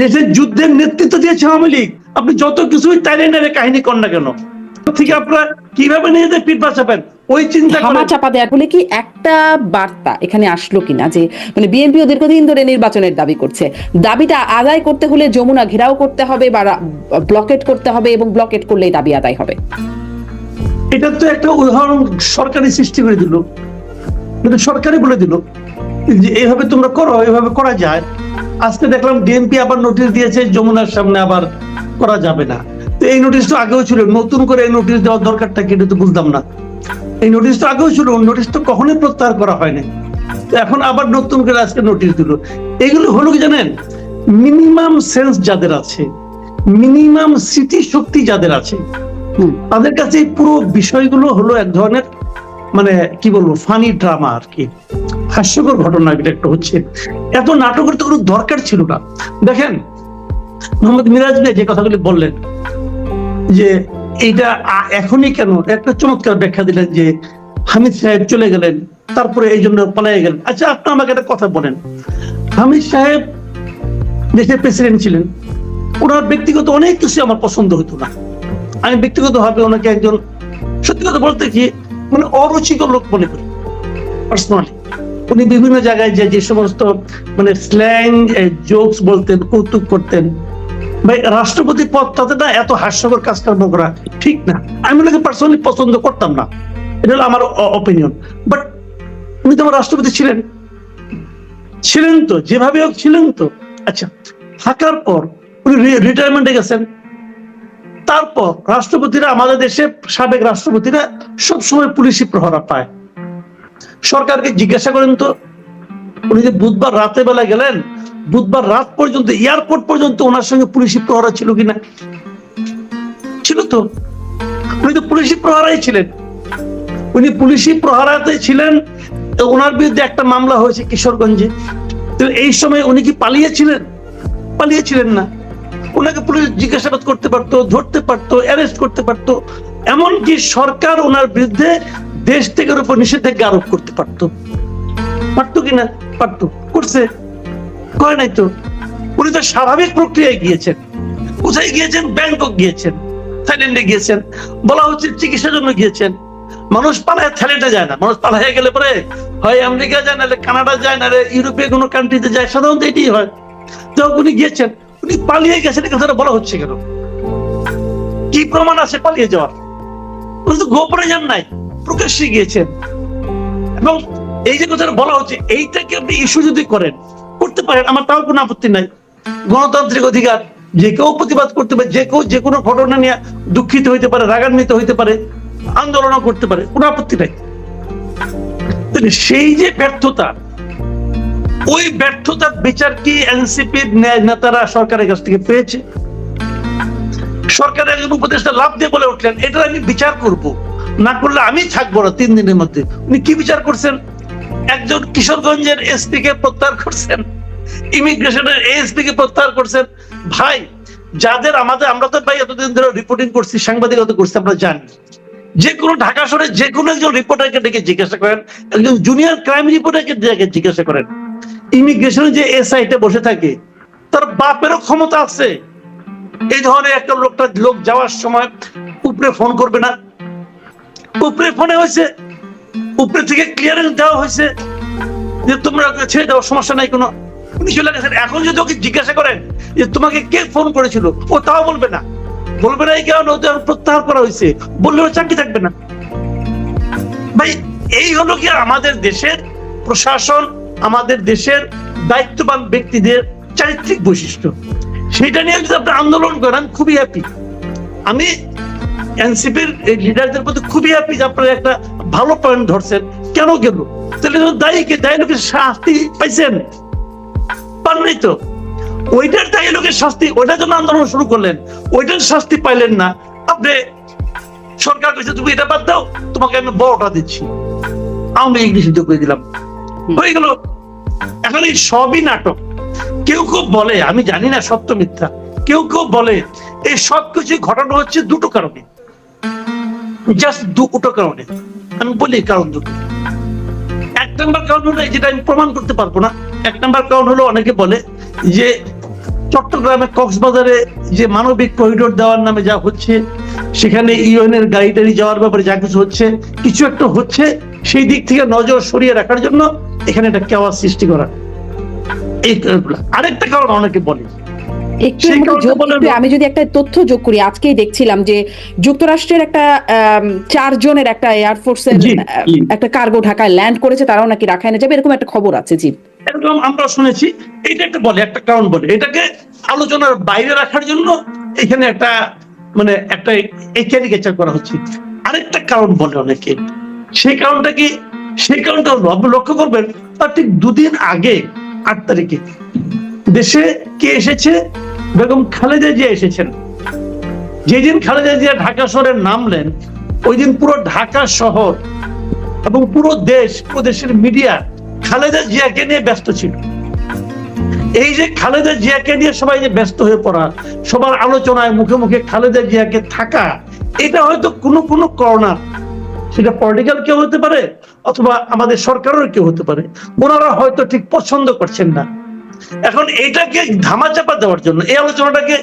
দেশের যুদ্ধের নেতৃত্ব দিয়েছে আওয়ামী লীগ আপনি যত কিছুই টাইলেন্ডারে কাহিনী কর না কেন? থেকে আপনারা কীভাবে নিজেদের পিঠ বাঁচাবেন? ওই চিন্তা ধামা চাপা দেওয়ার ফলে কি একটা বার্তা এখানে আসলো কিনা যে মানে বিএনপিও দীর্ঘদিন ধরে নির্বাচনের দাবি করছে। দাবিটা আদায় করতে হলে যমুনা ঘেরাও করতে হবে বা ব্লকেট করতে হবে এবং ব্লকেট করলেই দাবি আদায় হবে। এটা তো একটা উদাহরণ সরকারি সৃষ্টি করে দিল। সরকারি বলে দিল যে এইভাবে তোমরা করো এইভাবে করা যায়। আজকে দেখলাম ডিএমপি আবার নোটিশ দিয়েছে, যমুনার সামনে আবার করা যাবে না। তো এই নোটিশ তো আগেও ছিল, নতুন করে এই নোটিশ দেওয়ার দরকারটা কি তো বুঝলাম না। এই নোটিশ তো আগেও ছিল নোটিশ তো কখনোই প্রত্যাহার করা হয়নি। এখন আবার নতুন করে আজকে নোটিশ দিল। এগুলো হলো কি জানেন? মিনিমাম সেন্স যাদের আছে মিনিমাম স্মৃতি শক্তি যাদের আছে তাদের কাছে পুরো বিষয়গুলো হলো এক ধরনের মানে কি বলব ফানি ড্রামা আর কি। হাস্যকর ঘটনা এটা একটা হচ্ছে। এত নাটকের তো কোনো দরকার ছিল না। দেখেন, মোহাম্মদ মিরাজ ভাই যে কথাগুলি বললেন, যে এইটা এখনই কেন? একটা চমৎকার ব্যাখ্যা দিলেন যে হামিদ সাহেব চলে গেলেন, তারপরে এই জন্য পালাই গেলেন। আচ্ছা আপনি আমাকে একটা কথা বলেন। হামিদ সাহেব দেশের প্রেসিডেন্ট ছিলেন, ওনার ব্যক্তিগত অনেক কিছু আমার পছন্দ হতো না। আমি ব্যক্তিগত ভাবে ওনাকে একজন, সত্যি কথা বলতে কি মানে অরুচিকর লোক মনে করি পার্সোনালি উনি বিভিন্ন জায়গায় যে যে সমস্ত মানে স্ল্যাং জোকস বলতেন, কৌতুক করতেন। ভাই রাষ্ট্রপতি পদটাতে না এত হাস্যকর কাজকর্ম করা ঠিক না। আমি ওনাকে পার্সোনালি পছন্দ করতাম না। এটা হলো আমার অপিনিয়ন বাট উনি তো রাষ্ট্রপতি ছিলেন। ছিলেন তো, যেভাবে হোক ছিলেন তো। আচ্ছা থাকার পর উনি রিটায়ারমেন্টে গেছেন। তারপর রাষ্ট্রপতিরা আমাদের দেশে সাবেক রাষ্ট্রপতিরা সবসময় পুলিশি প্রহরা পায়। সরকারকে জিজ্ঞাসা করেন তো। উনি যে বুধবার রাতে বেলা গেলেন, বুধবার রাত পর্যন্ত, এয়ারপোর্ট পর্যন্ত ওনার সঙ্গে পুলিশি প্রহরা ছিল কিনা? ছিল তো। উনি তো পুলিশি প্রহরাই ছিলেন। উনি পুলিশি প্রহরাতে ছিলেন ওনার বিরুদ্ধে একটা মামলা হয়েছে কিশোরগঞ্জে। তো এই সময় উনি কি পালিয়েছিলেন? পালিয়েছিলেন না। ওনাকে পুলিশ জিজ্ঞাসাবাদ করতে পারতো, ধরতে পারতো, অ্যারেস্ট করতে পারতো। এমনকি সরকার ওনার বিরুদ্ধে দেশ থেকে উপর নিষেধাজ্ঞা আরোপ করতে পারতো। পারতো কিনা? পারতো। করছে। করে নাই তো। উনি তো স্বাভাবিক প্রক্রিয়ায় গিয়েছেন। কোথায় গিয়েছেন? ব্যাংকক গিয়েছেন। থাইল্যান্ডে গিয়েছেন। বলা হচ্ছে চিকিৎসার জন্য গিয়েছেন। মানুষ পালায়, থাইল্যান্ডে যায় না। মানুষ পালায় গেলে পরে হয় আমেরিকা যায়, নাহলে কানাডা যায়, নাহলে ইউরোপীয় কোনো কান্ট্রিতে যায়। সাধারণত এটাই হয়। তো উনি গিয়েছেন। উনি পালিয়ে গেছেন। কথাটা বলা হচ্ছে কেন? কি প্রমাণ আছে পালিয়ে যাওয়ার? উনি তো গোপনে যান নাই। প্রকাশ্যে গিয়েছেন। এবং এই যে কথাটা বলা হচ্ছে, এইটাকে আপনি ইস্যু যদি করেন, করতে পারেন, আমার তাও কোনো আপত্তি নাই। গণতান্ত্রিক অধিকার, যে কেউ প্রতিবাদ করতে পারে, যে কেউ যে কোনো ঘটনা নিয়ে দুঃখিত হইতে পারে, রাগান্বিত হইতে পারে, আন্দোলনও করতে পারে, কোনো আপত্তি নাই। সেই যে ব্যর্থতা, ওই ব্যর্থতার বিচার কি এনসিপির নেতারা সরকারের কাছ থেকে পেয়েছে? সরকারের উপদেষ্টা লাভ দিয়ে বলে উঠলেন এটা আমি বিচার করব। না করলে আমি থাকব না তিন দিনের মধ্যে। উনি কি বিচার করছেন? একজন কিশোরগঞ্জের এসপি কে প্রত্যাহার করছেন। ইমিগ্রেশনের এএসপি কে প্রত্যাহার করছেন। ভাই, যাদের আমাদের, আমরা তো ভাই এতদিন ধরে রিপোর্টিং করছি, সাংবাদিকতা করছি, আমরা জানি। যে কোনো ঢাকা শহরে যে কোনো একজন রিপোর্টারকে ডেকে জিজ্ঞাসা করেন, একজন জুনিয়র ক্রাইম রিপোর্টারকে ডেকে জিজ্ঞাসা করেন। ইমিগ্রেশনে যে এসআইতে বসে থাকে, তার বাপেরও ক্ষমতা আছে। এই ধরনের একটা লোকটা, লোক যাওয়ার সময় উপরে ফোন করবে না। উপরে ফোনে হয়েছে। উপরে থেকে ক্লিয়ারেন্স দেওয়া হয়েছে যে তোমরা ছেড়ে দেওয়ার সমস্যা নাই কোনো। এখন যদি ওকে জিজ্ঞাসা করেন যে তোমাকে কে ফোন করেছিল, ও তাও বলবে না। বলবে না এই কারণে ওদের প্রত্যাহার করা হয়েছে। বললে চাকরি থাকবে না। ভাই, এই হলো কি আমাদের দেশের প্রশাসন, আমাদের দেশের দায়িত্ববান ব্যক্তিদের চারিত্রিক বৈশিষ্ট্য। সেটা নিয়ে যদি আপনি আন্দোলন করেন খুবই হ্যাপি আমি এনসিপির লিডারদের প্রতি খুবই হ্যাপি যে আপনারা একটা ভালো পয়েন্ট ধরছেন কেন গেল? তাহলে তো দায়ী কে? দায়ী লোকের শাস্তি পাইছেন। পান নাই তো? ওইটার দায়ী লোকের শাস্তি ওইটার জন্য আন্দোলন শুরু করলেন। ওইটার শাস্তি পাইলেন না। আপনি সরকার কইছে তুমি এটা বাদ দাও তোমাকে আমি বড়টা দিচ্ছি। আমি ইংলিশ করে দিলাম। হয়ে গেল। এখন এই সবই নাটক। কেউ কেউ বলে আমি জানি না সত্য মিথ্যা। কেউ কেউ বলে এই সবকিছু ঘটানো হচ্ছে দুটো কারণে। জাস্ট দুটো কারণে। আমি বলি কারণ দুটো। এক নম্বর কারণ হলো যেটা আমি প্রমাণ করতে পারব না। এক নম্বর কারণ হলো অনেকে বলে যে চট্টগ্রামে কক্সবাজারে যে মানবিক করিডোর দেওয়ার নামে যা হচ্ছে, সেখানে ইউএনের গাড়ি টাড়ি যাওয়ার ব্যাপারে যা কিছু হচ্ছে, কিছু একটা হচ্ছে, সেই দিক থেকে নজর সরিয়ে রাখার জন্য এখানে একটা কেওয়ার সৃষ্টি করা। এই। আরেকটা কারণ অনেকে বলে একটু আমি যদি একটা তথ্য যোগ করি আজকেই দেখছিলাম যে যুক্তরাষ্ট্রের একটা চারজনের একটা এয়ারফোর্সের। একটা কার্গো ঢাকায় ল্যান্ড করেছে তারাও নাকি রাখায় না যাবে এরকম একটা খবর আছে জি। এরকম আমরা শুনেছি। এটা একটা বলে একটা কারণ বলে। এটাকে আলোচনার বাইরে রাখার জন্য এখানে একটা মানে একটা এই ক্যারিকেচার করা হচ্ছে। আরেকটা কারণ বলে অনেকে। সেই কারণটা কি? সেই কারণটা হলো আপনি লক্ষ্য করবেন তার ঠিক দুদিন আগে আট তারিখে দেশে কে এসেছে? বেগম খালেদা জিয়া এসেছেন। যেদিন খালেদা জিয়া ঢাকা শহরে নামলেন ওই দিন পুরো ঢাকা শহর এবং পুরো দেশ, পুরো দেশের মিডিয়া খালেদা জিয়াকে নিয়ে ব্যস্ত ছিল। এই যে খালেদা জিয়াকে নিয়ে সবাই যে ব্যস্ত হয়ে পড়া, সবার আলোচনায় মুখে মুখে খালেদা জিয়াকে থাকা, এটা হয়তো কোনো কোনো করোনা, সেটা পলিটিক্যাল কেউ হতে পারে অথবা আমাদের সরকারের কেউ হতে পারে। ওনারা হয়তো ঠিক পছন্দ করছেন না। এখন এটাকে ধামা চাপা দেওয়ার জন্য এই আলোচনাটাকে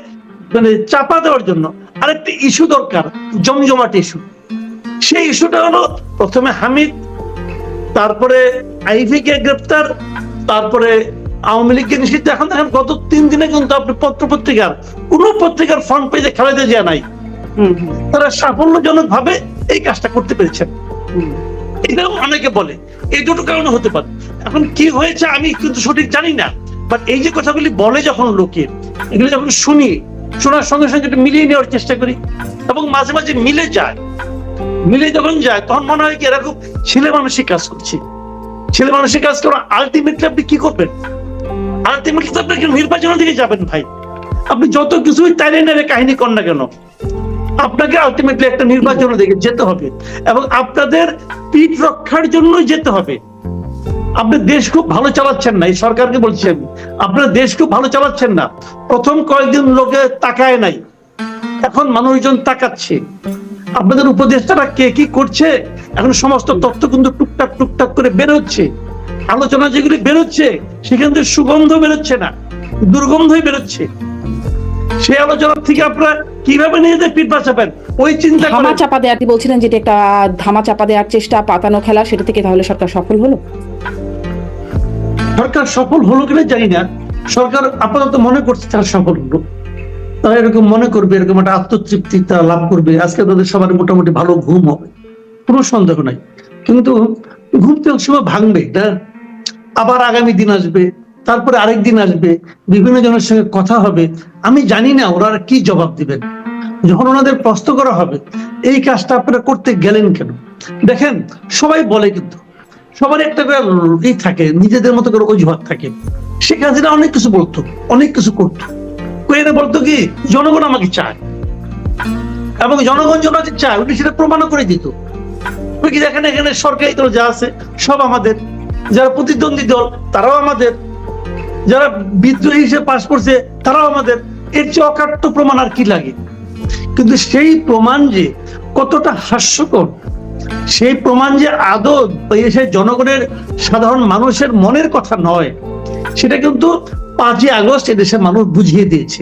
মানে চাপা দেওয়ার জন্য আরেকটি ইস্যু দরকার জমজমাট ইস্যু সেই ইস্যুটা হলো প্রথমে হামিদ তারপরে আইভি কে গ্রেপ্তার তারপরে আওয়ামী লীগকে নিষিদ্ধ। এখন দেখেন গত তিন দিনে কিন্তু আপনি পত্র পত্রিকার কোন পত্রিকার ফ্রন্ট পেজে খালেদা জিয়া নাই। তারা সাফল্যজনক ভাবে এই কাজটা করতে পেরেছেন। এটাও অনেকে বলে এই দুটো কারণে হতে পারে। এখন কি হয়েছে আমি কিন্তু সঠিক জানি না। বাট এই যে কথাগুলি বলে যখন লোকে, এগুলো যখন শুনি, শোনার সঙ্গে সঙ্গে একটু মিলিয়ে নেওয়ার চেষ্টা করি এবং মাঝে মাঝে মিলে যায়। মিলে যখন যায়, তখন মনে হয় কি এরকম ছেলে মানুষই কাজ করছে। ছেলে মানুষের কাজ করে আলটিমেটলি আপনি কি করবেন? আলটিমেটলি তো আপনি নির্বাচনের দিকে যাবেন ভাই। আপনি যত কিছুই তাইলে নেড়ে কাহিনী কর না কেন, আপনাকে আলটিমেটলি একটা নির্বাচনের দিকে যেতে হবে এবং আপনাদের পিঠ রক্ষার জন্য যেতে হবে। আপনি দেশ খুব ভালো চালাচ্ছেন না, এই সরকারকে বলছেন আপনার দেশ খুব ভালো চালাচ্ছেন না। প্রথম কয়েকদিন লোকে তাকায় নাই। এখন মানুষজন তাকাচ্ছে। আপনাদের উপদেষ্টারা কে কি করছে? এখন সমস্ত তথ্য কিন্তু টুকটাক টুকটাক করে বেরোচ্ছে আলোচনা যেগুলি বেরোচ্ছে সেখান থেকে সুগন্ধ বেরোচ্ছে না, দুর্গন্ধই বেরোচ্ছে। সেই আলোচনা থেকে আপনারা কীভাবে নিজেদের পিঠ বাঁচাবেন? ওই চিন্তা ধামা চাপা দেওয়ার বলছিলেন, যেটা একটা ধামা চাপা দেওয়ার চেষ্টা, পাতানো খেলা, সেটা থেকে তাহলে সরকার সফল হলো? সরকার সফল হলো কিনা জানি না। সরকার আপাতত মনে করছে তারা সফল হলো। তারা এরকম মনে করবে, এরকম একটা আত্মতৃপ্তি তারা লাভ করবে। আজকে তাদের সবার মোটামুটি ভালো ঘুম হবে। কোনো সন্দেহ নাই। কিন্তু ঘুম তো এক সময় ভাঙবে, এটা আবার আগামী দিন আসবে, তারপরে আরেক দিন আসবে, বিভিন্ন জনের সঙ্গে কথা হবে। আমি জানি না ওরা কি জবাব দিবেন। যখন ওনাদের প্রশ্ন করা হবে, এই কাজটা আপনারা করতে গেলেন কেন? দেখেন, সবাই বলে কিন্তু সবার একটা করে ই থাকে, নিজেদের মতো করে অজুহাত থাকে। শেখ হাসিনা অনেক কিছু বলতো, অনেক কিছু করতো। কইরা বলতো কি, জনগণ আমাকে চায়। এবং জনগণ জনকে চায়, উনি সেটা প্রমাণও করে দিত। দেখেন এখানে সরকারি দল যা আছে, সব আমাদের। যারা প্রতিদ্বন্দ্বী দল, তারাও আমাদের। যারা বিদ্রোহী হিসেবে পাশ করছে, তারাও আমাদের। এর চেয়ে অকাট্য প্রমাণ আর কি লাগে? কিন্তু সেই প্রমাণ যে কতটা হাস্যকর সেই প্রমাণ যে আদৌ এসে জনগণের সাধারণ মানুষের মনের কথা নয়, সেটা কিন্তু পাঁচই আগস্ট এদেশের মানুষ বুঝিয়ে দিয়েছে।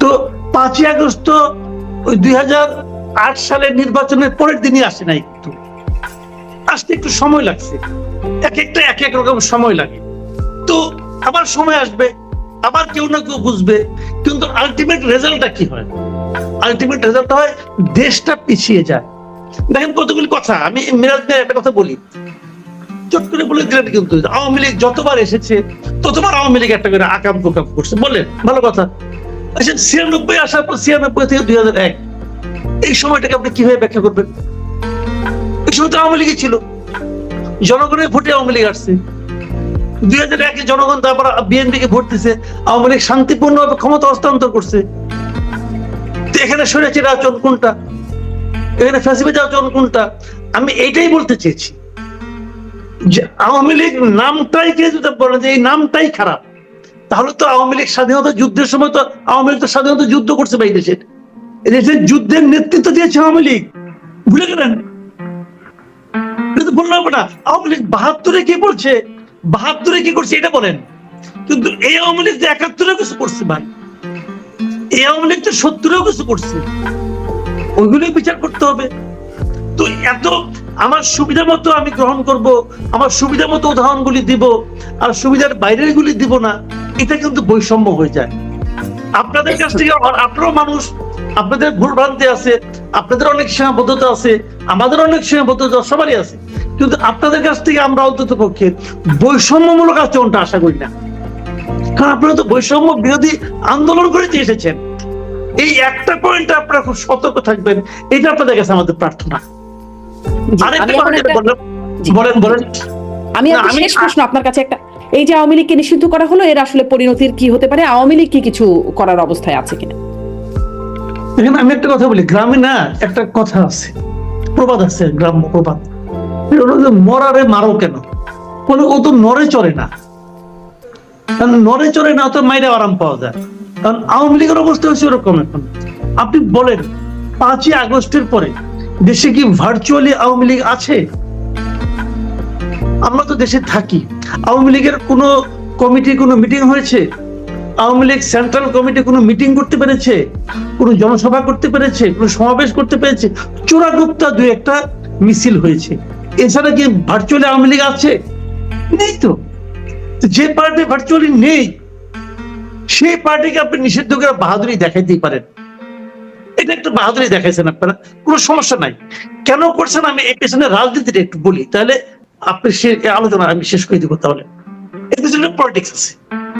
তো পাঁচই আগস্ট তো ওই দুই আট সালের নির্বাচনের পরের দিনই আসে নাই কিন্তু। আসতে একটু সময় লাগছে। এক একটা, এক এক রকম সময় লাগে। তো আবার সময় আসবে, আবার কেউ না কেউ বুঝবে, কিন্তু আলটিমেট রেজাল্টটা কি হয়? আলটিমেট রেজাল্ট হয়, দেশটা পিছিয়ে যায়। দেখেন কতগুলি কথা, আমি মিরাজ একটা কথা বলি। চট করে বলে দিলেন কিন্তু, আওয়ামী লীগ যতবার এসেছে, ততবার আওয়ামী লীগ একটা করে আকাম প্রকাম করছে। বললেন, ভালো কথা। আচ্ছা ছিয়ানব্বই আসার পর ছিয়ানব্বই থেকে দুই হাজার এক, এই সময়টাকে আপনি কীভাবে ব্যাখ্যা করবেন? এই সময় তো আওয়ামী লীগই ছিল। জনগণের ভোটে আওয়ামী লীগ আসছে। দুই হাজার একে জনগণ তারপর বিএনপি কে ভোট দিছে। আওয়ামী লীগ শান্তিপূর্ণভাবে ক্ষমতা হস্তান্তর করছে। এখানে সরেছে আচরণ কোনটা? এখানে আচরণ কোনটা? আমি বলতে চেয়েছি। যে আওয়ামী লীগ নামটাই কে যদি বলেন যে এই নামটাই খারাপ, তাহলে তো আওয়ামী লীগ স্বাধীনতা যুদ্ধের সময় তো আওয়ামী লীগ তো স্বাধীনতা যুদ্ধ করছে দেশের। দেশের যুদ্ধের নেতৃত্ব দিয়েছে আওয়ামী লীগ, ভুলে গেলেন? বললাম না। আওয়ামী লীগ বাহাত্তরে কি বলছে বাহাত্তরে কি করছে এটা বলেন। কিন্তু এই আওয়ামী লীগ যে একাত্তরেও কিছু করছে ভাই। এই আওয়ামী লীগ তো সত্তরেও কিছু করছে। ওইগুলোই বিচার করতে হবে। তো এত আমার সুবিধা মতো আমি গ্রহণ করব, আমার সুবিধা মতো উদাহরণগুলি দিব, আর সুবিধার বাইরের গুলি দিব না, এটা কিন্তু বৈষম্য হয়ে যায়। আপনাদের কাছ থেকে আপনারও মানুষ, আপনাদের ভুল ভ্রান্তি আছে, আপনাদের অনেক সীমাবদ্ধতা আছে, আমাদের অনেক সীমাবদ্ধতা সবারই আছে। কিন্তু আপনাদের কাছ থেকে আমরা অন্তত পক্ষে বৈষম্যমূলক আচরণটা আশা করি না। কারণ আপনারা তো বৈষম্য বিরোধী আন্দোলন করে দিয়ে এসেছেন। এই একটা পয়েন্টে আপনারা খুব সতর্ক থাকবেন। এটা আপনাদের কাছে আমাদের প্রার্থনা। বলেন বলেন। আমি শেষ প্রশ্ন আপনার কাছে একটা এই যে আওয়ামী লীগকে নিষিদ্ধ করা হলো এর আসলে পরিণতির কি হতে পারে? আওয়ামী লীগ কি কিছু করার অবস্থায় আছে কিনা? এখানে আমি একটা কথা বলি গ্রামে না একটা কথা আছে। প্রবাদ আছে গ্রাম্য প্রবাদ। মরারে মারো কেন? বলে ও তো নরে চড়ে না। নরে চড়ে না তো মাইরে আরাম পাওয়া যায়। কারণ আওয়ামী লীগের অবস্থা হচ্ছে ওরকম এখন। আপনি বলেন, পাঁচই আগস্টের পরে দেশে কি ভার্চুয়ালি আওয়ামী লীগ আছে? আমরা তো দেশে থাকি। আওয়ামী লীগের কোনো কমিটি কোনো মিটিং হয়েছে? আওয়ামী লীগ সেন্ট্রাল কমিটি কোনো মিটিং করতে পেরেছে? কোনো জনসভা করতে পেরেছে? কোনো সমাবেশ করতে পেরেছে? চোরাগুপ্তা দুই একটা মিছিল হয়েছে। এছাড়া কি ভার্চুয়ালি আওয়ামী লীগ আছে? নেই তো। যে পার্টি ভার্চুয়ালি নেই সেই পার্টিকে আপনি নিষিদ্ধ করে বাহাদুরি দেখাইতেই পারেন। এটা একটু বাহাদুরি দেখাইছেন আপনারা, কোনো সমস্যা নাই। কেন করছেন আমি এই পেছনে রাজনীতিটা একটু বলি, তাহলে আপনি সে আলোচনা আমি শেষ করে দিব তাহলে। এর পিছনে পলিটিক্স আছে।